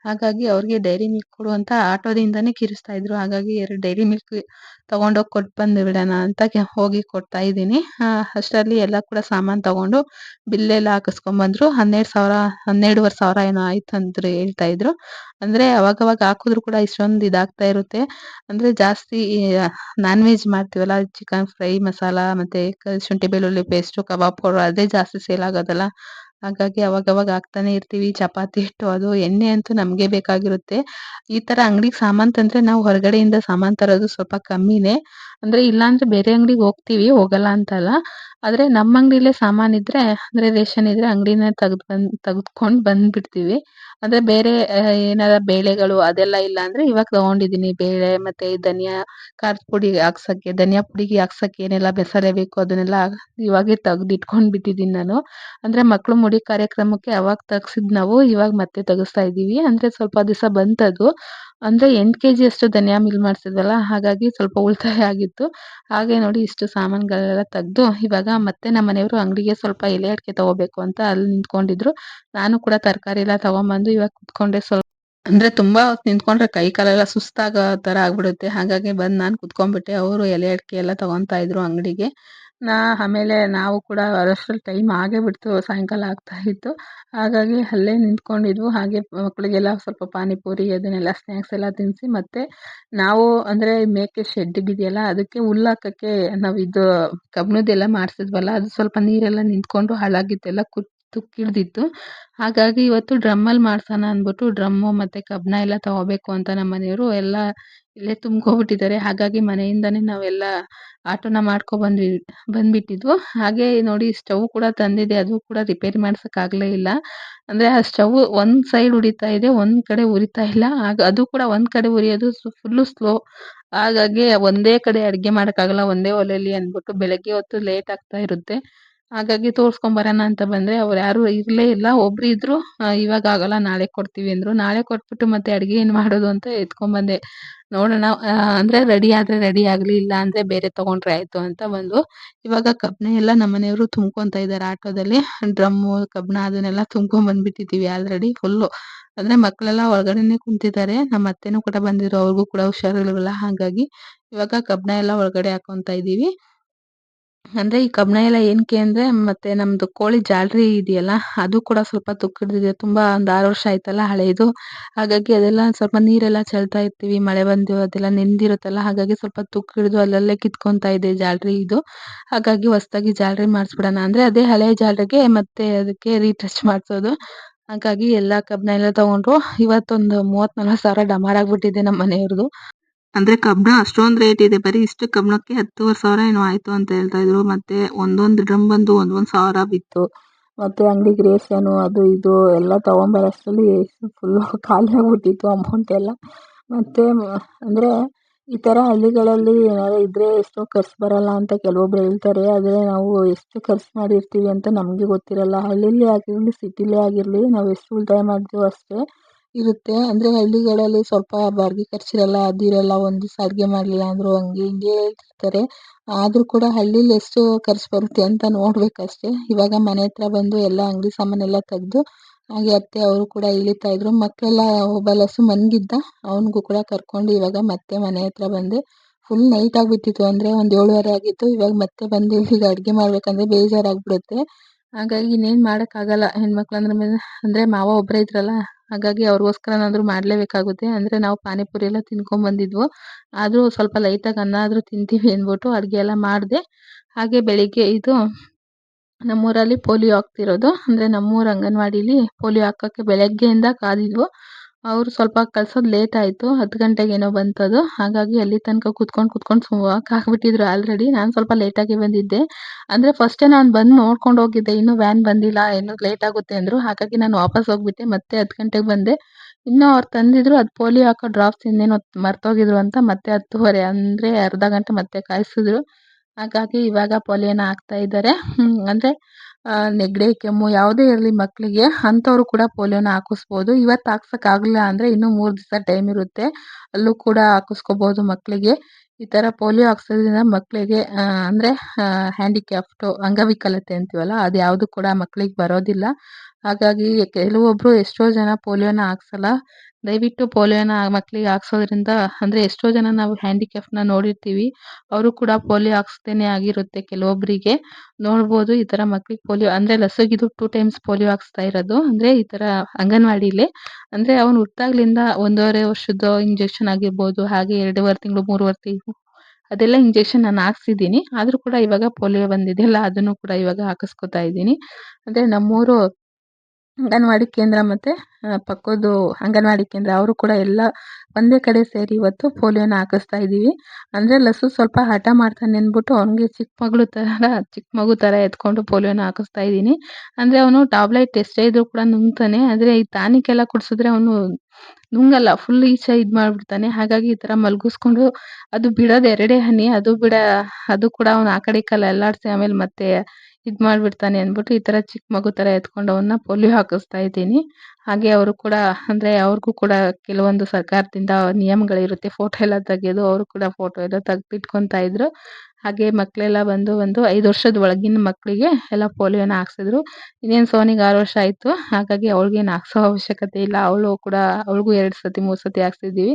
ಹಾಗಾಗಿ ಅವ್ರಿಗೆ ಡೈರಿ ಮಿಲ್ಕ್ ಕೊಡು ಅಂತ ಆಟೋದಿಂದನೇ ಕಿರಿಸ್ತಾ ಇದ್ರು. ಹಾಗಾಗಿ ಎರಡು ಡೈರಿ ಮಿಲ್ಕ್ ತಗೊಂಡೋಗಿ ಕೊಟ್ಟು ಬಂದು ಬಿಡೋಣ ಅಂತ ಹೋಗಿ ಕೊಡ್ತಾ ಇದ್ದೀನಿ. ಅಷ್ಟರಲ್ಲಿ ಎಲ್ಲ ಕೂಡ ಸಾಮಾನ್ ತಗೊಂಡು ಬಿಲ್ ಎಲ್ಲ ಹಾಕಿಸ್ಕೊಂಡ್ ಬಂದ್ರು ಹನ್ನೆರಡು ಸಾವಿರ, ಹನ್ನೆರಡುವರೆ ಸಾವಿರ ಏನೋ ಆಯ್ತು ಅಂತ ಹೇಳ್ತಾ ಇದ್ರು. ಅಂದ್ರೆ ಅವಾಗವಾಗ ಹಾಕಿದ್ರು ಕೂಡ ಇಷ್ಟೊಂದು ಇದಾಗ್ತಾ ಇರುತ್ತೆ. ಅಂದ್ರೆ ಜಾಸ್ತಿ ನಾನ್ ವೆಜ್ ಮಾಡ್ತೀವಲ್ಲ ಚಿಕನ್ ಫ್ರೈ ಮಸಾಲಾ, ಮತ್ತೆ ಶುಂಠಿ ಬೆಳ್ಳುಳ್ಳಿ ಪೇಸ್ಟು ಕಬಾಬ್ ಪೌಡರ್ ಅದೇ ಜಾಸ್ತಿ ಸೇಲ್ ಆಗೋದಲ್ಲ. ಹಾಗಾಗಿ ಅವಾಗವಾಗ ಹಾಕ್ತಾನೆ ಇರ್ತೀವಿ, ಚಪಾತಿ ಹಿಟ್ಟು, ಅದು ಎಣ್ಣೆ ಅಂತೂ ನಮ್ಗೆ ಬೇಕಾಗಿರುತ್ತೆ. ಈ ತರ ಅಂಗಡಿಗೆ ಸಾಮಾನ್ ತಂದ್ರೆ ನಾವು ಹೊರಗಡೆಯಿಂದ ಸಾಮಾನ್ ತರೋದು ಸ್ವಲ್ಪ ಕಮ್ಮಿನೇ. ಅಂದ್ರೆ ಇಲ್ಲಾಂದ್ರೆ ಬೇರೆ ಅಂಗಡಿಗೆ ಹೋಗ್ತೀವಿ, ಹೋಗಲ್ಲ ಅಂತಲ್ಲ. ಆದ್ರೆ ನಮ್ಮ ಅಂಗಡಿಲೇ ಸಾಮಾನು ಇದ್ರೆ, ಅಂದ್ರೆ ರೇಷನ್ ಇದ್ರೆ ಅಂಗಡಿನೇ ತೆಗ್ದು ಬಂದು, ತೆಗೆದ್ಕೊಂಡು ಬಂದುಬಿಡ್ತೀವಿ. ಅಂದ್ರೆ ಬೇರೆ ಏನಾರ ಬೇಳೆಗಳು ಅದೆಲ್ಲ ಇಲ್ಲ ಅಂದ್ರೆ ಇವಾಗ ತೊಗೊಂಡಿದ್ದೀನಿ ಬೇಳೆ ಮತ್ತೆ ಧನಿಯಾ ಖಾರದ ಪುಡಿ ಹಾಕ್ಸೋಕ್ಕೆ, ಧನಿಯಾ ಪುಡಿಗೆ ಹಾಕ್ಸೋಕ್ಕೆ ಏನೆಲ್ಲ ಮಸಾಲೆ ಬೇಕು ಅದನ್ನೆಲ್ಲ ಇವಾಗೇ ತೆಗ್ದು ಬಿಟ್ಟಿದ್ದೀನಿ ನಾನು. ಅಂದ್ರೆ ಮಕ್ಕಳು ಮುಡಿ ಕಾರ್ಯಕ್ರಮಕ್ಕೆ ಅವಾಗ ತೆಗ್ಸಿದ್ದು ನಾವು, ಇವಾಗ ಮತ್ತೆ ತೆಗೆಸ್ತಾ ಇದೀವಿ. ಅಂದ್ರೆ ಸ್ವಲ್ಪ ದಿವಸ ಬಂತದು. ಅಂದ್ರೆ ಎಂಟು ಕೆ ಜಿಯಷ್ಟು ಧನಿಯಾ ಮಿಲ್ ಮಾಡ್ಸಿದ್ವಲ್ಲ, ಹಾಗಾಗಿ ಸ್ವಲ್ಪ ಉಳಿತಾಯ ಆಗಿತ್ತು. ಹಾಗೆ ನೋಡಿ ಇಷ್ಟು ಸಾಮಾನುಗಳೆಲ್ಲ ತೆಗೆದು ಇವಾಗ ಮತ್ತೆ ನಮ್ಮ ಮನೆಯವರು ಅಂಗಡಿಗೆ ಸ್ವಲ್ಪ ಎಲೆ ಅಡಿಕೆ ತಗೋಬೇಕು ಅಂತ ಅಲ್ಲಿ ನಿಂತ್ಕೊಂಡಿದ್ರು. ನಾನು ಕೂಡ ತರಕಾರಿ ಎಲ್ಲ ತಗೊಂಬಂದು ಇವಾಗ ಕುತ್ಕೊಂಡೆ ಸ್ವಲ್ಪ. ಅಂದ್ರೆ ತುಂಬಾ ಹೊತ್ತು ನಿಂತ್ಕೊಂಡ್ರೆ ಕೈ ಕಾಲೆಲ್ಲ ಸುಸ್ತಾಗೋ ಥರ ಆಗ್ಬಿಡುತ್ತೆ. ಹಾಗಾಗಿ ಬಂದು ನಾನು ಕುತ್ಕೊಂಡ್ಬಿಟ್ಟೆ, ಅವರು ಎಲೆ ಅಡಿಕೆ ಎಲ್ಲ ತಗೊಂತಾ ಇದ್ರು ಅಂಗಡಿಗೆ. ನಾ ಆಮೇಲೆ ನಾವು ಕೂಡ ಬರೋಷ್ಟ್ರಲ್ಲಿ ಟೈಮ್ ಆಗೇ ಬಿಡ್ತು, ಸಾಯಂಕಾಲ ಆಗ್ತಾ ಇತ್ತು. ಹಾಗಾಗಿ ಅಲ್ಲೇ ನಿಂತ್ಕೊಂಡಿದ್ವು. ಹಾಗೆ ಮಕ್ಕಳಿಗೆಲ್ಲ ಸ್ವಲ್ಪ ಪಾನಿಪುರಿ, ಅದನ್ನೆಲ್ಲ ಸ್ನ್ಯಾಕ್ಸ್ ಎಲ್ಲ ತಿನ್ನಿಸಿ ಮತ್ತೆ ನಾವು ಅಂದ್ರೆ ಮೇಕೆ ಶೆಡ್ ಇದೆಯಲ್ಲ, ಅದಕ್ಕೆ ಹುಲ್ಲು ಹಾಕಕ್ಕೆ ನಾವು ಇದು ಕಬ್ಬಿಣದ್ದೆಲ್ಲ ಮಾಡ್ಸಿದ್ವಲ್ಲ, ಅದು ಸ್ವಲ್ಪ ನೀರೆಲ್ಲ ನಿಂತ್ಕೊಂಡು ಹಾಳಾಗಿದ್ದೆಲ್ಲ ಹಾಳಾಗಿತ್ತೆಲ್ಲ ತುಕ್ಕಿಡ್ದಿತ್ತು. ಹಾಗಾಗಿ ಇವತ್ತು ಡ್ರಮ್ಮಲ್ಲಿ ಮಾಡ್ಸೋಣ ಅಂದ್ಬಿಟ್ಟು ಡ್ರಮ್ಮು ಮತ್ತೆ ಕಬ್ಬಣ ಎಲ್ಲ ತಗೋಬೇಕು ಅಂತ ನಮ್ಮ ಮನೆಯವರು ಎಲ್ಲ ಇಲ್ಲೇ ತುಂಬ್ಕೊಬಿಟ್ಟಿದ್ದಾರೆ ಹಾಗಾಗಿ ಮನೆಯಿಂದನೇ ನಾವೆಲ್ಲ ಆಟೋನ ಮಾಡ್ಕೊ ಬಂದ್ವಿ, ಬಂದ್ಬಿಟ್ಟಿದ್ವು. ಹಾಗೆ ನೋಡಿ ಸ್ಟವ್ ಕೂಡ ತಂದಿದೆ, ಅದು ಕೂಡ ರಿಪೇರಿ ಮಾಡ್ಸಕ್ ಆಗ್ಲೇ ಇಲ್ಲ. ಅಂದ್ರೆ ಆ ಸ್ಟವ್ ಒಂದು ಸೈಡ್ ಉರಿತಾ ಇದೆ, ಒಂದ್ ಕಡೆ ಉರಿತಾ ಇಲ್ಲ. ಆಗ ಅದು ಕೂಡ ಒಂದ್ ಕಡೆ ಉರಿಯೋದು ಫುಲ್ಲು ಸ್ಲೋ ಹಾಗಾಗಿ ಒಂದೇ ಕಡೆ ಅಡುಗೆ ಮಾಡೋಕ್ಕಾಗಲ್ಲ, ಒಂದೇ ಒಲೆಯಲ್ಲಿ ಅಂದ್ಬಿಟ್ಟು ಬೆಳಗ್ಗೆ ಹೊತ್ತು ಲೇಟ್ ಆಗ್ತಾ ಇರುತ್ತೆ. ಹಾಗಾಗಿ ತೋರ್ಸ್ಕೊಂಡ್ ಬರೋಣ ಅಂತ ಬಂದ್ರೆ ಅವ್ರು ಯಾರು ಇರಲೇ ಇಲ್ಲ. ಒಬ್ರು ಇವಾಗ ಆಗಲ್ಲ, ನಾಳೆ ಕೊಡ್ತೀವಿ ಅಂದ್ರು. ನಾಳೆ ಕೊಟ್ಬಿಟ್ಟು ಮತ್ತೆ ಅಡ್ಗೆ ಏನ್ ಮಾಡೋದು ಅಂತ ಎತ್ಕೊಂಡ್ ಬಂದೆ. ನೋಡೋಣ ಅಂದ್ರೆ ರೆಡಿ ಆದ್ರೆ ರೆಡಿ ಆಗ್ಲಿ, ಇಲ್ಲ ಅಂದ್ರೆ ಬೇರೆ ತಗೊಂಡ್ರೆ ಆಯ್ತು ಅಂತ ಬಂದು ಇವಾಗ ಕಬ್ಬಿಣ ಎಲ್ಲ ನಮ್ಮ ಮನೆಯವರು ತುಂಬ್ಕೊಂತಾ ಇದ್ದಾರೆ ಆಟೋದಲ್ಲಿ. ಡ್ರಮ್ಮು ಕಬ್ಬನ ಅದನ್ನೆಲ್ಲ ತುಂಬ್ಕೊಂಡ್ ಬಂದ್ಬಿಟ್ಟಿದೀವಿ ಆಲ್ರೆಡಿ ಫುಲ್ಲು ಅಂದ್ರೆ ಮಕ್ಕಳೆಲ್ಲ ಒಳಗಡೆನೆ ಕುಂತಿದ್ದಾರೆ. ನಮ್ಮ ಅತ್ತೆನೂ ಕೂಡ ಬಂದಿದ್ರು, ಅವ್ರಿಗೂ ಕೂಡ ಹುಷಾರಿಲ್ವಲ್ಲ ಹಾಗಾಗಿ ಇವಾಗ ಕಬ್ಬಿಣ ಎಲ್ಲ ಒಳಗಡೆ ಹಾಕೊಂತ ಇದೀವಿ ಅಂದ್ರೆ ಈ ಕಬ್ಬಿಣ ಎಲ್ಲ ಏನಕ್ಕೆ ಅಂದ್ರೆ ಮತ್ತೆ ನಮ್ದು ಕೋಳಿ ಜಾಲರಿ ಇದೆಯಲ್ಲ, ಅದು ಕೂಡ ಸ್ವಲ್ಪ ತುಕ್ಕಿಡ್ದಿದೆ. ತುಂಬಾ ಒಂದ್ ಆರು ವರ್ಷ ಆಯ್ತಲ್ಲ ಹಳೆಯದು ಹಾಗಾಗಿ ಅದೆಲ್ಲ ಸ್ವಲ್ಪ ನೀರೆಲ್ಲ ಚೆಲ್ತಾ ಇರ್ತೀವಿ. ಮಳೆ ಬಂದು ಅದೆಲ್ಲ ನೆಂದಿರುತ್ತಲ್ಲ, ಹಾಗಾಗಿ ಸ್ವಲ್ಪ ತುಕ್ಕಿಡ್ದು ಅಲ್ಲಲ್ಲೇ ಕಿತ್ಕೊಂತ ಇದೆ ಜಾಲರಿ ಇದು. ಹಾಗಾಗಿ ಹೊಸದಾಗಿ ಜಾಲರಿ ಮಾಡಿಸ್ಬಿಡೋಣ ಅಂದ್ರೆ ಅದೇ ಹಳೆ ಜಾಲರಿಗೆ ಮತ್ತೆ ಅದಕ್ಕೆ ರೀಟಚ್ ಮಾಡ್ಸೋದು. ಹಾಗಾಗಿ ಎಲ್ಲ ಕಬ್ಬಿಣ ಎಲ್ಲ ತಗೊಂಡ್ರು ಇವತ್ತೊಂದು ಮೂವತ್ತ್ ನಲ್ವತ್ತು ಸಾವಿರ ಡಮಾರ್ ಆಗ್ಬಿಟ್ಟಿದೆ ನಮ್ಮ ಮನೆಯವ್ರದ್ದು ಅಂದ್ರೆ ಕಬ್ಬಿಣ ಅಷ್ಟೊಂದು ರೇಟ್ ಇದೆ. ಬರೀ ಇಷ್ಟು ಕಬ್ಬಿಣಕ್ಕೆ ಹತ್ತುವರೆ ಸಾವಿರ ಏನೋ ಆಯ್ತು ಅಂತ ಹೇಳ್ತಾ ಇದ್ರು. ಮತ್ತೆ ಒಂದೊಂದು ಡ್ರಮ್ ಬಂದು ಒಂದೊಂದು ಸಾವಿರ ಬಿತ್ತು. ಮತ್ತೆ ಅಂಗಡಿಗೆ ರೇಷನು ಅದು ಇದು ಎಲ್ಲ ತಗೊಂಬರೋಷ್ಟರಲ್ಲಿ ಫುಲ್ಲು ಖಾಲಿ ಆಗ್ಬಿಟ್ಟಿತ್ತು ಅಮೌಂಟ್ ಎಲ್ಲ. ಮತ್ತೆ ಅಂದರೆ ಈ ಥರ ಹಳ್ಳಿಗಳಲ್ಲಿ ಏನಾದ್ರು ಇದ್ದರೆ ಎಷ್ಟೋ ಖರ್ಚು ಬರಲ್ಲ ಅಂತ ಕೆಲವೊಬ್ರು ಹೇಳ್ತಾರೆ. ಆದರೆ ನಾವು ಎಷ್ಟು ಖರ್ಚು ಮಾಡಿರ್ತೀವಿ ಅಂತ ನಮಗೆ ಗೊತ್ತಿರಲ್ಲ. ಹಳ್ಳಿಲಿ ಆಗಿರಲಿ ಸಿಟಿಲೇ ಆಗಿರಲಿ, ನಾವು ಎಷ್ಟು ಉಳಿತಾಯ ಮಾಡ್ತೀವೋ ಅಷ್ಟೇ. ಇರುತ್ತೆ. ಅಂದರೆ ಹಳ್ಳಿಗಳಲ್ಲಿ ಸ್ವಲ್ಪ ಬಾಡಿಗೆ ಖರ್ಚಿರಲ್ಲ ಇರಲ್ಲ, ಒಂದು ದಿವಸ ಅಡುಗೆ ಮಾಡಲಿಲ್ಲ ಅಂದರೂ ಹಂಗೆ ಹಿಂಗೆ ಹೇಳ್ತಿರ್ತಾರೆ. ಆದರೂ ಕೂಡ ಹಳ್ಳೀಲಿ ಎಷ್ಟು ಖರ್ಚು ಬರುತ್ತೆ ಅಂತ ನೋಡಬೇಕಷ್ಟೇ. ಇವಾಗ ಮನೆ ಹತ್ರ ಬಂದು ಎಲ್ಲ ಅಂಗಡಿ ಸಾಮಾನೆಲ್ಲ ತೆಗೆದು, ಹಾಗೆ ಅತ್ತೆ ಅವರು ಕೂಡ ಇಳಿತಾ ಇದ್ರು. ಮಕ್ಕಳೆಲ್ಲ ಒಬ್ಬ ಲಸು ಮನ್ಗಿದ್ದ, ಅವನಿಗೂ ಕೂಡ ಕರ್ಕೊಂಡು ಇವಾಗ ಮತ್ತೆ ಮನೆ ಹತ್ರ ಬಂದೆ. ಫುಲ್ ನೈಟ್ ಆಗಿಬಿಟ್ಟಿತ್ತು. ಅಂದರೆ ಒಂದು ಏಳುವರೆ ಆಗಿತ್ತು. ಇವಾಗ ಮತ್ತೆ ಬಂದು ಈಗ ಅಡುಗೆ ಮಾಡಬೇಕಂದ್ರೆ ಬೇಜಾರಾಗ್ಬಿಡುತ್ತೆ. ಹಾಗಾಗಿ ಇನ್ನೇನು ಮಾಡೋಕ್ಕಾಗಲ್ಲ ಹೆಣ್ಮಕ್ಳು ಅಂದ್ರೆ, ಅಂದರೆ ಮಾವ ಒಬ್ಬರೇ ಇದ್ರಲ್ಲ. ಹಾಗಾಗಿ ಅವ್ರಿಗೋಸ್ಕರನಾದರೂ ಮಾಡಲೇಬೇಕಾಗುತ್ತೆ. ಅಂದರೆ ನಾವು ಪಾನಿಪುರಿ ಎಲ್ಲ ತಿನ್ಕೊಂಬಂದಿದ್ವು ಆದರೂ ಸ್ವಲ್ಪ ಲೈಟಾಗಿ ಅನ್ನ ಆದರೂ ತಿಂತೀವಿ ಅಂದ್ಬಿಟ್ಟು ಅಡುಗೆ ಎಲ್ಲ ಮಾಡಿದೆ. ಹಾಗೆ ಬೆಳಿಗ್ಗೆ ಇದು ನಮ್ಮೂರಲ್ಲಿ ಪೋಲಿಯೋ ಆಗ್ತಿರೋದು. ಅಂದರೆ ನಮ್ಮೂರು ಅಂಗನವಾಡಿಲಿ ಪೋಲಿಯೋ ಹಾಕೋಕ್ಕೆ ಬೆಳಗ್ಗೆಯಿಂದ ಕಾದಿದ್ವು. ಅವರು ಸ್ವಲ್ಪ ಕಳ್ಸೋದು ಲೇಟ್ ಆಯಿತು, ಹತ್ತು ಗಂಟೆಗೇನೋ ಬಂತದು. ಹಾಗಾಗಿ ಅಲ್ಲಿ ತನಕ ಕೂತ್ಕೊಂಡು ಕೂತ್ಕೊಂಡು ಹಾಕ್ಬಿಟ್ಟಿದ್ರು ಆಲ್ರೆಡಿ ನಾನು ಸ್ವಲ್ಪ ಲೇಟಾಗಿ ಬಂದಿದ್ದೆ. ಅಂದರೆ ಫಸ್ಟೇ ನಾನು ಬಂದು ನೋಡ್ಕೊಂಡು ಹೋಗಿದ್ದೆ. ಇನ್ನೂ ವ್ಯಾನ್ ಬಂದಿಲ್ಲ ಇನ್ನೂ ಲೇಟ್ ಆಗುತ್ತೆ ಅಂದರು. ಹಾಗಾಗಿ ನಾನು ವಾಪಸ್ ಹೋಗ್ಬಿಟ್ಟೆ, ಮತ್ತೆ ಹತ್ತು ಗಂಟೆಗೆ ಬಂದೆ. ಇನ್ನೂ ಅವ್ರು ತಂದಿದ್ರು, ಅದು ಪೋಲಿಯೋ ಹಾಕೋ ಡ್ರಾಪ್ಸ್ ಇನ್ನೇನೋ ಮರ್ತೋಗಿದ್ರು ಅಂತ ಮತ್ತೆ ಹತ್ತುವರೆ, ಅಂದರೆ ಅರ್ಧ ಗಂಟೆ ಮತ್ತೆ ಕಾಯಿಸಿದ್ರು. ಹಾಗಾಗಿ ಇವಾಗ ಪೋಲಿಯೋನ ಹಾಕ್ತಾ ಇದ್ದಾರೆ ಅಂದರೆ ನೆಗಡಿ, ಕೆಮ್ಮು ಯಾವುದೇ ಇರಲಿ ಮಕ್ಕಳಿಗೆ ಅಂಥವ್ರು ಕೂಡ ಪೋಲಿಯೋನ ಹಾಕಿಸ್ಬೋದು. ಇವತ್ತು ಹಾಕ್ಸೋಕ್ಕಾಗಲಿಲ್ಲ ಅಂದರೆ ಇನ್ನೂ ಮೂರು ದಿವಸ ಟೈಮ್ ಇರುತ್ತೆ. ಅಲ್ಲೂ ಕೂಡ ಹಾಕಿಸ್ಕೋಬೋದು ಮಕ್ಕಳಿಗೆ ಈ ಥರ ಪೋಲಿಯೋ ಹಾಕ್ಸೋದ್ರಿಂದ ಮಕ್ಕಳಿಗೆ ಅಂದರೆ ಹ್ಯಾಂಡಿಕ್ಯಾಫ್ಟು ಅಂಗವಿಕಲತೆ ಅಂತೀವಲ್ಲ ಅದು ಯಾವುದು ಕೂಡ ಮಕ್ಕಳಿಗೆ ಬರೋದಿಲ್ಲ. ಹಾಗಾಗಿ ಕೆಲವೊಬ್ಬರು ಎಷ್ಟೋ ಜನ ಪೋಲಿಯೋನ ಹಾಕ್ಸಲ್ಲ. ದಯವಿಟ್ಟು ಪೋಲಿಯೋನ ಮಕ್ಕಳಿಗೆ ಹಾಕ್ಸೋದ್ರಿಂದ ಅಂದರೆ ಎಷ್ಟೋ ಜನ ನಾವು ಹ್ಯಾಂಡಿಕ್ಯಾಪ್ನ ನೋಡಿರ್ತೀವಿ. ಅವರು ಕೂಡ ಪೋಲಿಯೋ ಹಾಕ್ಸ್ದೇನೆ ಆಗಿರುತ್ತೆ ಕೆಲವೊಬ್ಬರಿಗೆ ನೋಡ್ಬೋದು ಈ ಥರ ಮಕ್ಳಿಗೆ ಪೋಲಿಯೋ ಅಂದರೆ ಲಸಗಿದು ಟೂ ಟೈಮ್ಸ್ ಪೋಲಿಯೋ ಹಾಕ್ಸ್ತಾ ಇರೋದು. ಅಂದರೆ ಈ ಥರ ಅಂಗನವಾಡಿಲಿ. ಅಂದರೆ ಅವನು ಹುಟ್ಟಾಗ್ಲಿಂದ ಒಂದೂವರೆ ವರ್ಷದ ಇಂಜೆಕ್ಷನ್ ಆಗಿರ್ಬೋದು, ಹಾಗೆ ಎರಡೂವರೆ ತಿಂಗಳು, ಮೂರುವರೆ ತಿಂಗಳು. ಅದೆಲ್ಲ ಇಂಜೆಕ್ಷನ್ ನಾನು ಹಾಕ್ಸಿದ್ದೀನಿ. ಆದರೂ ಕೂಡ ಇವಾಗ ಪೋಲಿಯೋ ಬಂದಿದೆಯಲ್ಲ ಅದನ್ನು ಕೂಡ ಇವಾಗ ಹಾಕಿಸ್ಕೊತಾ ಇದ್ದೀನಿ. ಅಂದರೆ ನಮ್ಮೂರು ಅಂಗನವಾಡಿ ಕೇಂದ್ರ ಮತ್ತು ಪಕ್ಕದ್ದು ಅಂಗನವಾಡಿ ಕೇಂದ್ರ, ಅವರು ಕೂಡ ಎಲ್ಲ ಒಂದೇ ಕಡೆ ಸೇರಿ ಇವತ್ತು ಪೋಲಿಯೋನ ಹಾಕಿಸ್ತಾ ಇದ್ದೀವಿ ಅಂದರೆ ಲಸು ಸ್ವಲ್ಪ ಹಠ ಮಾಡ್ತಾನೆ ಅಂದ್ಬಿಟ್ಟು ಅವನಿಗೆ ಚಿಕ್ಕ ಮಗಳು ಥರ ಚಿಕ್ಕ ಮಗು ಥರ ಎತ್ಕೊಂಡು ಪೋಲಿಯೋನ ಹಾಕಿಸ್ತಾ ಇದ್ದೀನಿ ಅಂದರೆ ಅವನು ಟ್ಯಾಬ್ಲೆಟ್ ಎಷ್ಟೇ ಇದ್ದರೂ ಕೂಡ ನುಂಗ್ತಾನೆ. ಆದರೆ ಈ ತಾನಿಕೆಲ್ಲ ಎಲ್ಲ ಕುಡಿಸಿದ್ರೆ ಅವನು ನುಂಗಲ್ಲ ಫುಲ್ ಈಚೆ ಇದು ಮಾಡಿಬಿಡ್ತಾನೆ. ಹಾಗಾಗಿ ಈ ಥರ ಮಲಗಿಸ್ಕೊಂಡು ಅದು ಬಿಡೋದು ಎರಡೇ ಹನಿ, ಅದು ಬಿಡ, ಅದು ಕೂಡ ಅವನು ಆ ಕಡೆ ಕಾಲ ಎಲ್ಲಾಡ್ಸಿ ಆಮೇಲೆ ಮತ್ತೆ ಇದು ಮಾಡ್ಬಿಡ್ತಾನೆ ಅಂದ್ಬಿಟ್ಟು ಈ ತರ ಚಿಕ್ಕ ಮಗು ತರ ಎತ್ಕೊಂಡು ಅವನ್ನ ಪೋಲಿಯೋ ಹಾಕಿಸ್ತಾ ಇದ್ದೀನಿ. ಹಾಗೆ ಅವರು ಕೂಡ, ಅಂದ್ರೆ ಅವ್ರಿಗೂ ಕೂಡ ಕೆಲವೊಂದು ಸರ್ಕಾರದಿಂದ ನಿಯಮಗಳಿರುತ್ತೆ. ಫೋಟೋ ಎಲ್ಲ ತೆಗೆಯೋದು ಅವರು ಕೂಡ ಫೋಟೋ ಎಲ್ಲ ತೆಗ್ದಿಟ್ಕೊತಾ ಇದ್ರು. ಹಾಗೆ ಮಕ್ಕಳೆಲ್ಲ ಬಂದು ಒಂದು ಐದು ವರ್ಷದ ಒಳಗಿನ ಮಕ್ಕಳಿಗೆ ಎಲ್ಲ ಪೋಲಿಯೋನ ಹಾಕ್ಸಿದ್ರು. ಇನ್ನೇನು ಸೋನಿಗೆ ಆರು ವರ್ಷ ಆಯಿತು. ಹಾಗಾಗಿ ಅವಳಿಗೇನು ಹಾಕ್ಸೋ ಅವಶ್ಯಕತೆ ಇಲ್ಲ. ಅವಳು ಕೂಡ, ಅವಳಿಗೂ ಎರಡು ಸತಿ, ಮೂರು ಸತಿ ಹಾಕ್ಸಿದ್ದೀವಿ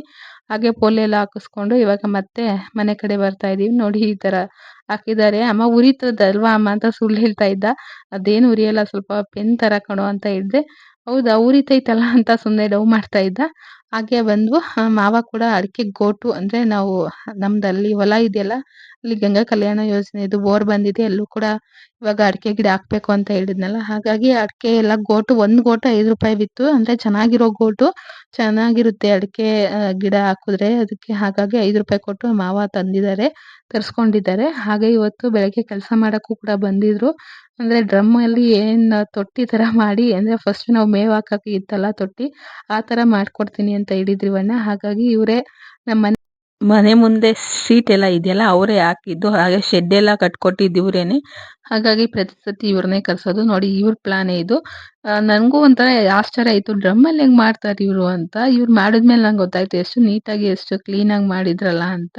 ಹಾಗೆ ಪೋಲಿಯೋ ಎಲ್ಲ ಹಾಕಿಸ್ಕೊಂಡು ಇವಾಗ ಮತ್ತೆ ಮನೆ ಕಡೆ ಬರ್ತಾ ಇದ್ದೀವಿ ನೋಡಿ ಈ ಥರ ಹಾಕಿದ್ದಾರೆ. ಅಮ್ಮ ಉರಿತದಲ್ವಾ ಅಮ್ಮ ಅಂತ ಸುಳ್ಳು ಹೇಳ್ತಾ ಇದ್ದ. ಅದೇನು ಉರಿಯಲ್ಲ. ಸ್ವಲ್ಪ ಪೆನ್ ಥರ ಕಣೋ ಅಂತ ಇದ್ದೆ. ಹೌದಾ, ಉರಿತೈತಲ್ಲ ಅಂತ ಸುಮ್ಮನೆ ಡವ್ ಮಾಡ್ತಾ ಇದ್ದ. ಹಾಗೆ ಬಂದು ಮಾವ ಕೂಡ ಅಡಿಕೆ ಗೋಟು ಅಂದ್ರೆ ನಾವು ನಮ್ದು ಅಲ್ಲಿ ಹೊಲ ಇದೆಯಲ್ಲ, ಅಲ್ಲಿ ಗಂಗಾ ಕಲ್ಯಾಣ ಯೋಜನೆ ಇದು ಬೋರ್ ಬಂದಿದೆ, ಅಲ್ಲೂ ಕೂಡ ಇವಾಗ ಅಡಿಕೆ ಗಿಡ ಹಾಕ್ಬೇಕು ಅಂತ ಹೇಳಿದ್ನಲ್ಲ. ಹಾಗಾಗಿ ಅಡಿಕೆ ಎಲ್ಲ ಗೋಟು, ಒಂದು ಗೋಟು ಐದು ರೂಪಾಯಿ ಬಿತ್ತು. ಅಂದ್ರೆ ಚೆನ್ನಾಗಿರೋ ಗೋಟು, ಚೆನ್ನಾಗಿರುತ್ತೆ ಅಡಿಕೆ ಗಿಡ ಹಾಕಿದ್ರೆ. ಅದಕ್ಕೆ ಹಾಗಾಗಿ ಐದು ರೂಪಾಯಿ ಕೊಟ್ಟು ಮಾವ ತಂದಿದ್ದಾರೆ, ತರಿಸ್ಕೊಂಡಿದ್ದಾರೆ. ಹಾಗೆ ಇವತ್ತು ಬೆಳಗ್ಗೆ ಕೆಲಸ ಮಾಡೋಕ್ಕೂ ಕೂಡ ಬಂದಿದ್ರು. ಅಂದ್ರೆ ಡ್ರಮ್ ಅಲ್ಲಿ ಏನ್ ತೊಟ್ಟಿ ತರ ಮಾಡಿ, ಅಂದ್ರೆ ಫಸ್ಟ್ ನಾವು ಮೇವು ಹಾಕಕ್ಕೆ ಇತ್ತಲ್ಲ ತೊಟ್ಟಿ, ಆ ಥರ ಮಾಡಿಕೊಡ್ತೀನಿ ಅಂತ ಹೇಳಿದ್ರು ಇವಣ್ಣ ಹಾಗಾಗಿ ಇವರೇ ನಮ್ಮ ಮನೆ ಮನೆ ಮುಂದೆ ಸೀಟ್ ಎಲ್ಲ ಇದೆಯಲ್ಲ, ಅವರೇ ಹಾಕಿದ್ದು. ಹಾಗೆ ಶೆಡ್ ಎಲ್ಲ ಕಟ್ಕೊಟ್ಟಿದ್ದು ಇವರೇನೆ. ಹಾಗಾಗಿ ಪ್ರತಿ ಸತಿ ಇವ್ರನ್ನೇ ಕರ್ಸೋದು. ನೋಡಿ, ಇವ್ರ ಪ್ಲಾನೇ ಇದು. ನನಗೂ ಒಂಥರ ಆಶ್ಚರ್ಯ ಆಯಿತು. ಡ್ರಮ್ಮಲ್ಲಿ ಹೆಂಗ್ ಮಾಡ್ತಾರೆ ಇವರು ಅಂತ. ಇವ್ರು ಮಾಡಿದ್ಮೇಲೆ ನಂಗೆ ಗೊತ್ತಾಯ್ತು ಎಷ್ಟು ನೀಟಾಗಿ, ಎಷ್ಟು ಕ್ಲೀನಾಗಿ ಮಾಡಿದ್ರಲ್ಲ ಅಂತ.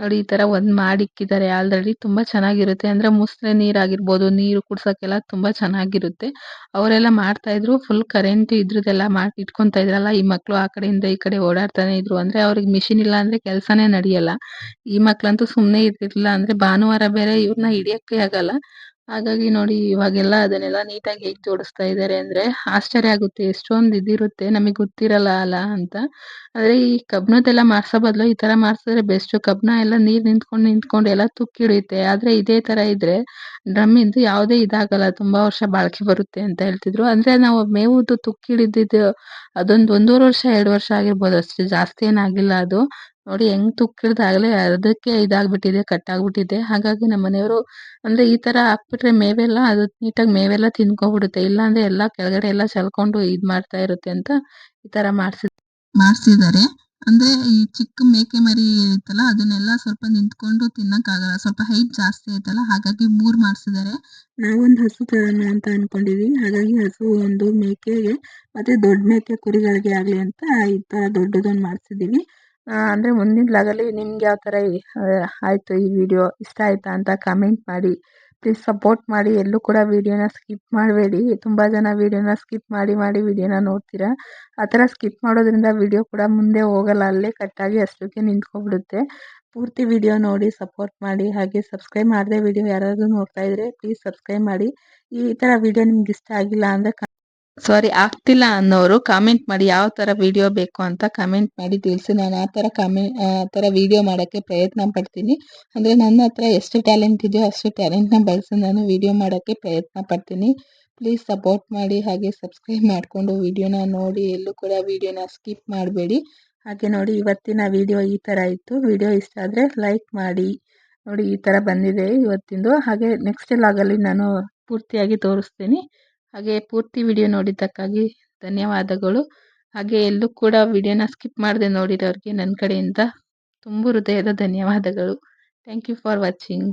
ನೋಡಿ, ಈ ಥರ ಒಂದು ಮಾಡಿಕ್ಕಿದ್ದಾರೆ ಆಲ್ರೆಡಿ ತುಂಬಾ ಚೆನ್ನಾಗಿರುತ್ತೆ. ಅಂದ್ರೆ ಮುಸ್ರೆ ನೀರಾಗಿರ್ಬೋದು, ನೀರು ಕುಡ್ಸೋಕ್ಕೆಲ್ಲ ತುಂಬಾ ಚೆನ್ನಾಗಿರುತ್ತೆ. ಅವರೆಲ್ಲ ಮಾಡ್ತಾಯಿದ್ರು ಫುಲ್ ಕರೆಂಟ್ ಇದ್ರದ್ದೆಲ್ಲ ಮಾಡಿ, ಇಟ್ಕೊತಾ ಇದ್ರಲ್ಲ. ಈ ಮಕ್ಕಳು ಆ ಕಡೆಯಿಂದ ಈ ಕಡೆ ಓಡಾಡ್ತಾನೆ ಇದ್ರು. ಅಂದ್ರೆ ಅವ್ರಿಗೆ ಮಿಷಿನ್ ಇಲ್ಲ ಅಂದ್ರೆ ಕೆಲಸನೇ ನಡೆಯಲ್ಲ. ಈ ಮಕ್ಕಳಂತೂ ಸುಮ್ಮನೆ ಇರ್ತಿರ್ಲಿಲ್ಲ ಅಂದ್ರೆ ಭಾನುವಾರ ಬೇರೆ ಇವ್ರನ್ನ ಹಿಡಿಯಕ್ಕೆ ಆಗಲ್ಲ. ಹಾಗಾಗಿ ನೋಡಿ, ಇವಾಗೆಲ್ಲ ಅದನ್ನೆಲ್ಲ ನೀಟಾಗಿ ಹೇಗ್ ಜೋಡಿಸ್ತಾ ಇದ್ದಾರೆ ಅಂದ್ರೆ, ಆಶ್ಚರ್ಯ ಆಗುತ್ತೆ, ಎಷ್ಟೊಂದ್ ಇದಿರುತ್ತೆ, ನಮಗೆ ಗೊತ್ತಿರಲ್ಲ ಅಲ್ಲ ಅಂತ. ಆದ್ರೆ ಈ ಕಬ್ಬಿಣದೆಲ್ಲ ಮಾಡ್ಸೋ ಬದಲು ಈ ತರ ಮಾರ್ಸಿದ್ರೆ ಬೆಸ್ಟ್ ಕಬ್ಬಿಣ ಎಲ್ಲ ನೀರ್ ನಿಂತ್ಕೊಂಡು ನಿಂತ್ಕೊಂಡು ಎಲ್ಲ ತುಕ್ಕಿ ಹಿಡಿಯುತ್ತೆ. ಆದ್ರೆ ಇದೇ ತರ ಇದ್ರೆ ಡ್ರಮ್ ಇಂದು ಯಾವುದೇ ಇದಾಗಲ್ಲ, ತುಂಬಾ ವರ್ಷ ಬಾಳಿಕೆ ಬರುತ್ತೆ ಅಂತ ಹೇಳ್ತಿದ್ರು. ಅಂದ್ರೆ ನಾವು ಮೇವುದು ತುಕ್ಕಿ ಹಿಡಿದಿದ್ದು ಅದೊಂದು ಒಂದೂವರೆ ವರ್ಷ, ಎರಡು ವರ್ಷ ಆಗಿರ್ಬೋದು, ಅಷ್ಟೇ ಜಾಸ್ತಿ ಏನಾಗಿಲ್ಲ ಅದು. ನೋಡಿ ಹೆಂಗ್ ತುಕ್ಕು ಅದಕ್ಕೆ ಅರ್ಧಕ್ಕೆ ಇದಾಗ್ಬಿಟ್ಟಿದೆ ಕಟ್ ಆಗ್ಬಿಟ್ಟಿದೆ ಹಾಗಾಗಿ ನಮ್ಮ ಮನೆಯವರು ಅಂದ್ರೆ ಈ ತರ ಹಾಕ್ಬಿಟ್ರೆ ಮೇವೆಲ್ಲ ಅದು ನೀಟಾಗಿ ಮೇವೆಲ್ಲ ತಿನ್ಕೊಂಡ್ಬಿಡುತ್ತೆ ಇಲ್ಲ ಅಂದ್ರೆ ಎಲ್ಲ ಕೆಳಗಡೆ ಎಲ್ಲ ಚಲ್ಕೊಂಡು ಇದ್ ಮಾಡ್ತಾ ಇರುತ್ತೆ ಅಂತ ಈ ತರ ಮಾಡ್ಸಿ ಮಾಡ್ಸಿದ್ದಾರೆ. ಅಂದ್ರೆ ಈ ಚಿಕ್ಕ ಮೇಕೆ ಮರಿ ಇರುತ್ತಲ್ಲ ಅದನ್ನೆಲ್ಲ ಸ್ವಲ್ಪ ನಿಂತ್ಕೊಂಡು ತಿನ್ನೋಕ್ಕಾಗಲ್ಲ. ಸ್ವಲ್ಪ ಹೈಟ್ ಜಾಸ್ತಿ ಆಯ್ತಲ್ಲ ಹಾಗಾಗಿ ಮೂರ್ ಮಾಡ್ಸಿದ್ದಾರೆ. ನಾವೊಂದು ಹಸು ತರೋಣ ಅಂತ ಅನ್ಕೊಂಡಿದೀವಿ. ಹಾಗಾಗಿ ಹಸು ಒಂದು ಮೇಕೆಗೆ ಮತ್ತೆ ದೊಡ್ಡ ಮೇಕೆ ಕುರಿಗಳಿಗೆ ಆಗ್ಲಿ ಅಂತ ಈ ತರ ದೊಡ್ಡದೊಂದು ಮಾಡ್ಸಿದೀವಿ ಅಂದ್ರೆ ಮುಂದಿನ ಲಾಗಲ್ಲಿ ನಿಮ್ಗೆ ಯಾವ ಥರ ಆಯಿತು ಈ ವಿಡಿಯೋ ಇಷ್ಟ ಆಯಿತಾ ಅಂತ ಕಮೆಂಟ್ ಮಾಡಿ. ಪ್ಲೀಸ್ ಸಪೋರ್ಟ್ ಮಾಡಿ. ಎಲ್ಲೂ ಕೂಡ ವಿಡಿಯೋನ ಸ್ಕಿಪ್ ಮಾಡಬೇಡಿ. ತುಂಬ ಜನ ವಿಡಿಯೋನ ಸ್ಕಿಪ್ ಮಾಡಿ ಮಾಡಿ ವಿಡಿಯೋನ ನೋಡ್ತೀರಾ? ಆ ಥರ ಸ್ಕಿಪ್ ಮಾಡೋದ್ರಿಂದ ವಿಡಿಯೋ ಕೂಡ ಮುಂದೆ ಹೋಗಲ್ಲ. ಅಲ್ಲೇ ಕಟ್ಟಾಗಿ ಅಷ್ಟಕ್ಕೆ ನಿಂತ್ಕೊಬಿಡುತ್ತೆ ಪೂರ್ತಿ ವಿಡಿಯೋ ನೋಡಿ ಸಪೋರ್ಟ್ ಮಾಡಿ. ಹಾಗೆ ಸಬ್ಸ್ಕ್ರೈಬ್ ಮಾಡದೆ ವಿಡಿಯೋ ಯಾರಾದರೂ ನೋಡ್ತಾ ಇದ್ರೆ ಪ್ಲೀಸ್ ಸಬ್ಸ್ಕ್ರೈಬ್ ಮಾಡಿ. ಈ ಥರ ವಿಡಿಯೋ ನಿಮ್ಗೆ ಇಷ್ಟ ಆಗಿಲ್ಲ ಅಂದರೆ ಸಾರಿ ಆಗ್ತಿಲ್ಲ ಅನ್ನೋರು ಕಾಮೆಂಟ್ ಮಾಡಿ ಯಾವ ತರ ವಿಡಿಯೋ ಬೇಕು ಅಂತ ಕಾಮೆಂಟ್ ಮಾಡಿ ತಿಳಿಸಿ. ನಾನು ಆ ತರ ಕಾಮೆಂಟ್ ಆ ತರ ವಿಡಿಯೋ ಮಾಡೋಕ್ಕೆ ಪ್ರಯತ್ನ ಪಡ್ತೀನಿ. ಅಂದ್ರೆ ನನ್ನ ಹತ್ರ ಎಷ್ಟು ಟ್ಯಾಲೆಂಟ್ ಇದೆಯೋ ಅಷ್ಟು ಟ್ಯಾಲೆಂಟ್ನ ಬಳಸಿ ನಾನು ವಿಡಿಯೋ ಮಾಡೋಕ್ಕೆ ಪ್ರಯತ್ನ ಪಡ್ತೀನಿ. ಪ್ಲೀಸ್ ಸಪೋರ್ಟ್ ಮಾಡಿ, ಹಾಗೆ ಸಬ್ಸ್ಕ್ರೈಬ್ ಮಾಡಿಕೊಂಡು ವಿಡಿಯೋನ ನೋಡಿ. ಎಲ್ಲೂ ಕೂಡ ವಿಡಿಯೋನ ಸ್ಕಿಪ್ ಮಾಡಬೇಡಿ. ಹಾಗೆ ನೋಡಿ, ಇವತ್ತಿನ ವಿಡಿಯೋ ಈ ಥರ ಇತ್ತು. ವಿಡಿಯೋ ಇಷ್ಟ ಆದರೆ ಲೈಕ್ ಮಾಡಿ. ನೋಡಿ, ಈ ಥರ ಬಂದಿದೆ ಇವತ್ತಿಂದು. ಹಾಗೆ ನೆಕ್ಸ್ಟ್ ಲಾಗಲ್ಲಿ ನಾನು ಪೂರ್ತಿಯಾಗಿ ತೋರಿಸ್ತೀನಿ. ಹಾಗೆ ಪೂರ್ತಿ ವಿಡಿಯೋ ನೋಡಿದ್ದಕ್ಕಾಗಿ ಧನ್ಯವಾದಗಳು. ಹಾಗೆ ಎಲ್ಲೂ ಕೂಡ ವಿಡಿಯೋನ ಸ್ಕಿಪ್ ಮಾಡದೆ ನೋಡಿರೋರಿಗೆ ನನ್ನ ಕಡೆಯಿಂದ ತುಂಬು ಹೃದಯದ ಧನ್ಯವಾದಗಳು. Thank you for watching